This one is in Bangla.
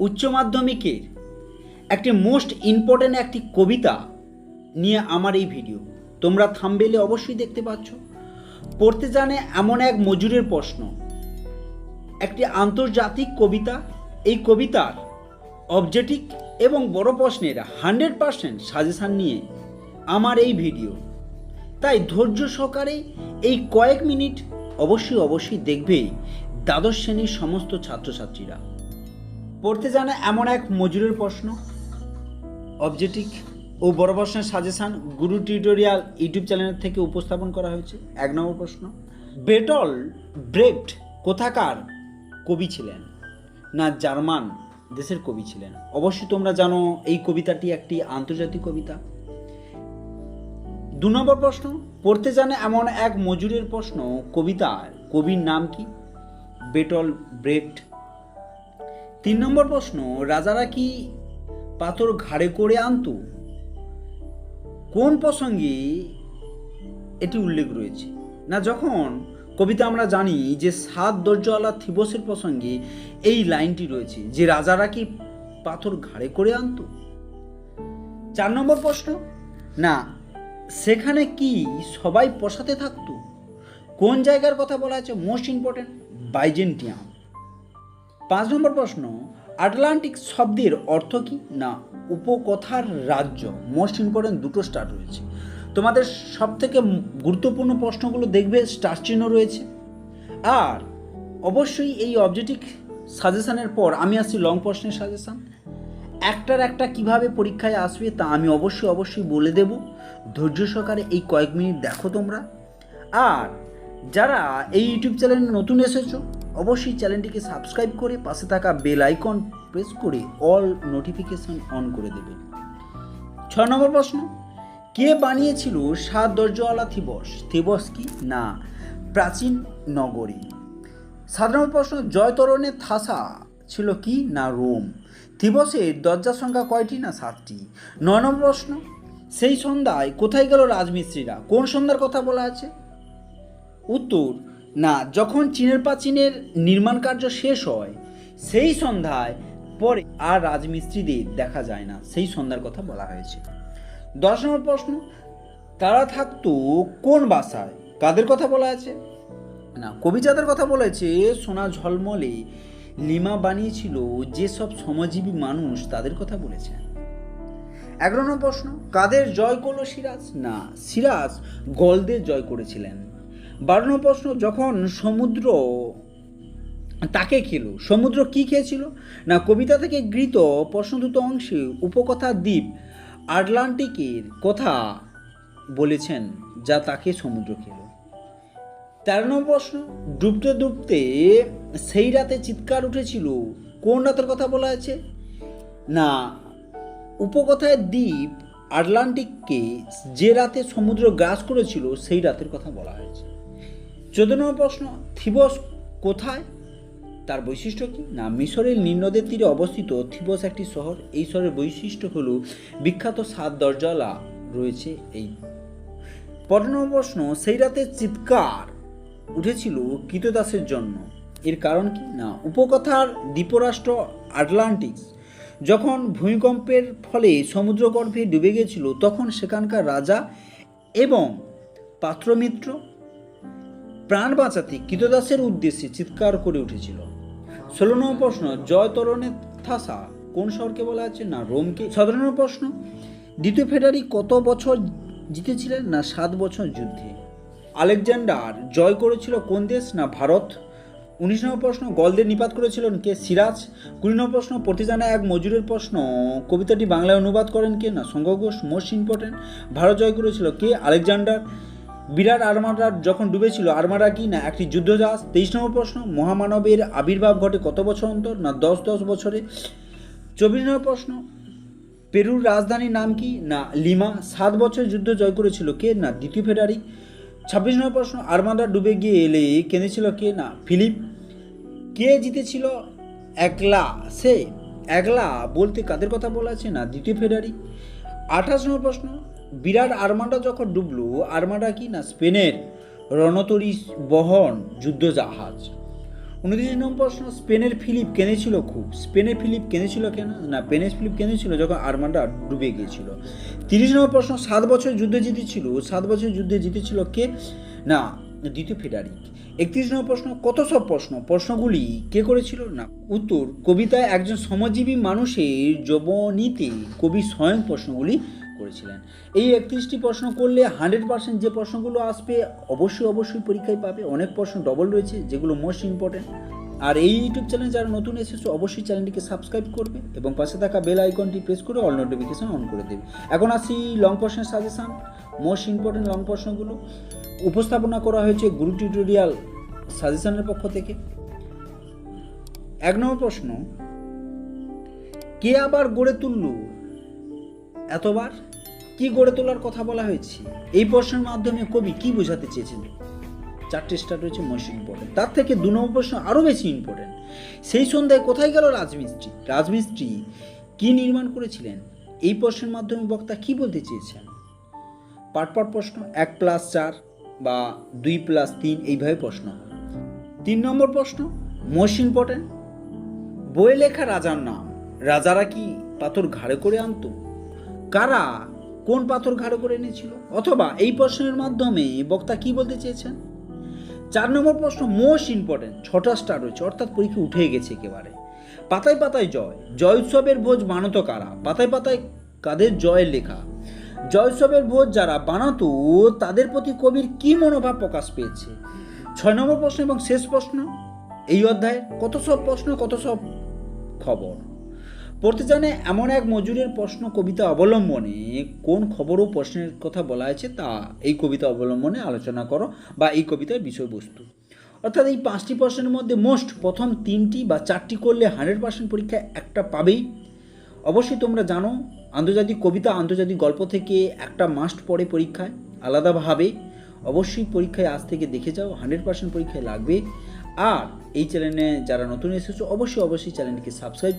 উচ্চ মাধ্যমিকের একটি মোস্ট ইম্পর্ট্যান্ট একটি কবিতা নিয়ে আমার এই ভিডিও তোমরা থামবেলে অবশ্যই দেখতে পাচ্ছ। পড়তে জানে এমন এক মজুরের প্রশ্ন। একটি আন্তর্জাতিক কবিতা, এই কবিতার অবজেক্টিভ এবং বড় প্রশ্নের হান্ড্রেড পারসেন্ট সাজেশান নিয়ে আমার এই ভিডিও তাই ধৈর্য সহকারে এই কয়েক মিনিট অবশ্যই অবশ্যই দেখবে দ্বাদশ শ্রেণির সমস্ত ছাত্রছাত্রীরা। পড়তে জানা এমন এক মজুরের প্রশ্ন। অবজেক্টিভ ও বড় প্রশ্নের সাজেশান গুরু টিউটোরিয়াল ইউটিউব চ্যানেল থেকে উপস্থাপন করা হয়েছে। এক নম্বর প্রশ্ন বেটল ব্রেক্ট কোথাকার কবি ছিলেন? না, জার্মান দেশের কবি ছিলেন? অবশ্যই তোমরা জানো এই কবিতাটি একটি আন্তর্জাতিক কবিতা। দু নম্বর প্রশ্ন, পড়তে জানে এমন এক মজুরের প্রশ্ন, কবিতার, কবির নাম কি? বেটল ব্রেক্ট তিন নম্বর প্রশ্ন, রাজারা কি পাথর ঘাড়ে করে আনতো? কোন প্রসঙ্গে এটি উল্লেখ রয়েছে? না, যখন কবিতা আমরা জানি যে সাত দরজাওয়ালা থিবসের প্রসঙ্গে এই লাইনটি রয়েছে যে রাজারা কি পাথর ঘাড়ে করে আনতো? চার নম্বর প্রশ্ন, না, সেখানে কি সবাই পশাতে থাকতো? কোন জায়গার কথা বলা আছে মোস্ট ইম্পর্টেন্ট, বাইজেন্টিয়াম। পাঁচ নম্বর প্রশ্ন, আটলান্টিক শব্দের অর্থ কি? না, উপকথার রাজ্য। মোস্ট ইম্পর্টেন্ট দুটো স্টার রয়েছে। তোমাদের সব থেকে গুরুত্বপূর্ণ প্রশ্নগুলো দেখবে স্টার চিহ্ন রয়েছে। আর অবশ্যই এই অবজেক্টিভ সাজেশানের পর আমি আসছি লং প্রশ্নের সাজেশান একটার একটা কীভাবে পরীক্ষায় আসবে তা আমি অবশ্যই অবশ্যই বলে দেব। ধৈর্য সহকারে এই কয়েক মিনিট দেখো তোমরা। আর যারা এই ইউটিউব চ্যানেলে নতুন এসেছ অবশ্যই চ্যানেলটিকে সাবস্ক্রাইব করে পাশে থাকা বেল আইকন প্রেস করে অল নোটিফিকেশন অন করে দেবে। ছ নম্বর প্রশ্ন, কে বানিয়েছিল সাত দরজাওয়ালা থিবস থিবস কি? না, প্রাচীন নগরী। সাত নম্বর প্রশ্ন, জয়তরণের থাসা ছিল কি না রোম? থিবসের দরজার সংখ্যা কয়টি না সাতটি? নয় নম্বর প্রশ্ন, সেই সন্ধ্যায় কোথায় গেল রাজমিস্ত্রিরা? কোন সন্ধ্যার কথা বলা আছে? উত্তর না, যখন চীনের প্রাচীনের নির্মাণ কার্য শেষ হয়, সেই সন্ধ্যায় পরে আর রাজমিস্ত্রিদের দেখা যায় না, সেই সন্ধ্যার কথা বলা হয়েছে। দশ নম্বর প্রশ্ন, তারা থাকতো কোন বাসায়? কাদের কথা বলা আছে না কবিচাঁদের কথা বলেছে সোনা ঝলমলে লিমা বানিয়েছিল যেসব শ্রমজীবী মানুষ তাদের কথা বলেছে। এগারো নম্বর প্রশ্ন, কাদের জয় করল সিরাজ? না, সিরাজ গলদের জয় করেছিলেন। বারো নম্বর প্রশ্ন যখন সমুদ্র তাকে খেলো, সমুদ্র কি খেয়েছিল? না, কবিতা থেকে গৃহীত প্রশ্নদূত অংশে উপকথা দ্বীপ আটলান্টিকের কথা বলেছেন যা তাকে সমুদ্র খেলো। তেরো নম্বর প্রশ্ন, ডুবতে ডুবতে সেই রাতে চিৎকার উঠেছিল, কোন রাতের কথা বলা আছে? না, উপকথায় দ্বীপ আটলান্টিককে যে রাতে সমুদ্র গ্রাস করেছিল, সেই রাতের কথা বলা হয়েছে। চোদ্দ নম্বর প্রশ্ন, থিবস কোথায়? তার বৈশিষ্ট্য কি? না, মিশরের নিম্নদের তীরে অবস্থিত থিবস একটি শহর। এই শহরের বৈশিষ্ট্য হল বিখ্যাত সাত দরজালা রয়েছে এই। পনেরো প্রশ্ন সেই রাতে চিৎকার উঠেছিল কৃতদাসের জন্য। এর কারণ কি? না, উপকথার দ্বীপরাষ্ট্র আটলান্টিক্স যখন ভূমিকম্পের ফলে সমুদ্রগর্ভে ডুবে গেছিল, তখন সেখানকার রাজা এবং পাত্রমিত্র প্রাণ বাঁচাতে কৃতদাসের উদ্দেশ্যে চিৎকার করে উঠেছিল। ষোলো নম্বর প্রশ্ন, জয় তরণের থাসা কোন শহরকে বলা আছে না রোমকে? সতেরো নম্বর প্রশ্ন, দ্বিতীয় ফেডারি কত বছর জিতেছিলেন না সাত বছর যুদ্ধে? আলেকজান্ডার জয় করেছিল কোন দেশ না ভারত? উনিশ নম্বর প্রশ্ন, গলদের নিপাত করেছিলেন কে? সিরাজ। কুড়ি নম্বর প্রশ্ন প্রতিজানা এক মজুরের প্রশ্ন, কবিতাটি বাংলায় অনুবাদ করেন কে না? সংঘ ঘোষ মোস্ট ইম্পর্টেন্ট ভারত জয় করেছিল কে? আলেকজান্ডার। বিরাট আর্মাডা যখন ডুবেছিল আর্মাডা কি না একটি যুদ্ধ যুদ্ধজাহাজ? তেইশ নম্বর প্রশ্ন, মহামানবের আবির্ভাব ঘটে কত বছর অন্তর না দশ দশ বছরে? চব্বিশ নম্বর প্রশ্ন, পেরুর রাজধানীর নাম কি না লিমা? সাত বছর যুদ্ধ জয় করেছিল কে না দ্বিতীয় ফেডারি ছাব্বিশ নম্বর প্রশ্ন আর্মাদা ডুবে গিয়ে এলে কেঁদেছিল কে না ফিলিপ? কে জিতেছিল? একলা। সে একলা বলতে কাদের কথা বলা আছে না দ্বিতীয় ফেডারি আঠাশ নম্বর প্রশ্ন বিরাট আর্মাডা যখন ডুবলো আর্মাডা কি না স্পেনের রণতরী বহন যুদ্ধজাহাজ। উনত্রিশ নম্বর প্রশ্ন, স্পেনের ফিলিপ কেঁদেছিল খুব? স্পেনের ফিলিপ কেঁদেছিল কেন? না, স্পেনের ফিলিপ কেঁদেছিল যখন আরমান্ডা ডুবে গিয়েছিল। তিরিশ নম্বর প্রশ্ন, সাত বছর যুদ্ধে জিতেছিল? সাত বছর যুদ্ধে জিতেছিল কে? না, দ্বিতীয় ফেডারিক। একত্রিশ নম্বর প্রশ্ন, কত সব প্রশ্ন? প্রশ্নগুলি কে করেছিল? না, উত্তর, কবিতায় একজন শ্রমজীবী মানুষের যবনীতে কবি স্বয়ং প্রশ্নগুলি করেছিলেন। এই একত্রিশটি প্রশ্ন করলে হান্ড্রেড পার্সেন্ট যে প্রশ্নগুলো আসবে, অবশ্যই অবশ্যই পরীক্ষায় পাবে। অনেক প্রশ্ন ডবল রয়েছে, যেগুলো মোস্ট ইম্পর্টেন্ট আর এই ইউটিউব চ্যানেল যারা নতুন এসেছ, অবশ্যই চ্যানেলটিকে সাবস্ক্রাইব করবে এবং পাশে থাকা বেল আইকনটি প্রেস করে অল নোটিফিকেশন অন করে দেবে। এখন আসি লং প্রশ্নের সাজেশান মোস্ট ইম্পর্টেন্ট লং প্রশ্নগুলো। উপস্থাপনা করা হয়েছে গুরু টিউটোরিয়াল সাজেশনের পক্ষ থেকে। এক নম্বর প্রশ্ন, কে আবার গড়ে তুলল? এতবার? কি গড়ে তোলার কথা বলা হয়েছে? এই প্রশ্নের মাধ্যমে কবি কি বোঝাতে চেয়েছেন? চারটে স্টার রয়েছে মোস্ট ইম্পর্টেন্ট তার থেকে দু নম্বর প্রশ্ন আরও বেশি ইম্পর্টেন্ট সেই সন্ধ্যায় কোথায় গেল রাজমিস্ত্রি? রাজমিস্ত্রি কি নির্মাণ করেছিলেন? এই প্রশ্নের মাধ্যমে বক্তা কি বলতে চেয়েছেন? পাট পাট প্রশ্ন, এক প্লাস চার বা দুই প্লাস তিন, এইভাবে প্রশ্ন তিন নম্বর প্রশ্ন মোস্ট ইম্পর্টেন্ট বইয়ে লেখা রাজার নাম। রাজারা কি পাথর ঘাড়ে করে আনতো? কারা কোন পাথর ঘাড়ে করে এনেছিল? অথবা এই প্রশ্নের মাধ্যমে বক্তা কি বলতে চেয়েছেন? চার নম্বর প্রশ্ন মোস্ট ইম্পর্টেন্ট, ছটা স্টার রয়েছে, অর্থাৎ পরীক্ষা উঠে গেছে একেবারে। পাতায় পাতায় জয়। জয় উৎসবের ভোজ বানাতো কারা? পাতায় পাতায় কাদের জয়ের লেখা? জয় উৎসবের ভোজ যারা বানাতো, তাদের প্রতি কবির কি মনোভাব প্রকাশ পেয়েছে? ছয় নম্বর প্রশ্ন এবং শেষ প্রশ্ন, এই অধ্যায়ে কত সব প্রশ্ন, কত সব খবর? পড়তে জানে এমন এক মজুরের প্রশ্ন কবিতা অবলম্বনে, কোন খবর ও প্রশ্নের কথা বলা আছে তা এই কবিতা অবলম্বনে আলোচনা করো বা এই কবিতার বিষয়বস্তু। অর্থাৎ এই পাঁচটি প্রশ্নের মধ্যে মোস্ট প্রথম তিনটি বা চারটি করলে হান্ড্রেড পার্সেন্ট পরীক্ষায় একটা পাবেই। অবশ্যই তোমরা জানো, আন্তর্জাতিক কবিতা আন্তর্জাতিক গল্প থেকে একটা মাস্ট পড়ে পরীক্ষায়, আলাদাভাবে। অবশ্যই পরীক্ষায় আজ থেকে দেখে যাও, হান্ড্রেড পার্সেন্ট পরীক্ষায় লাগবে। আর এই চ্যানেলে যারা নতুন এসেছ, অবশ্যই অবশ্যই চ্যানেলটিকে সাবস্ক্রাইব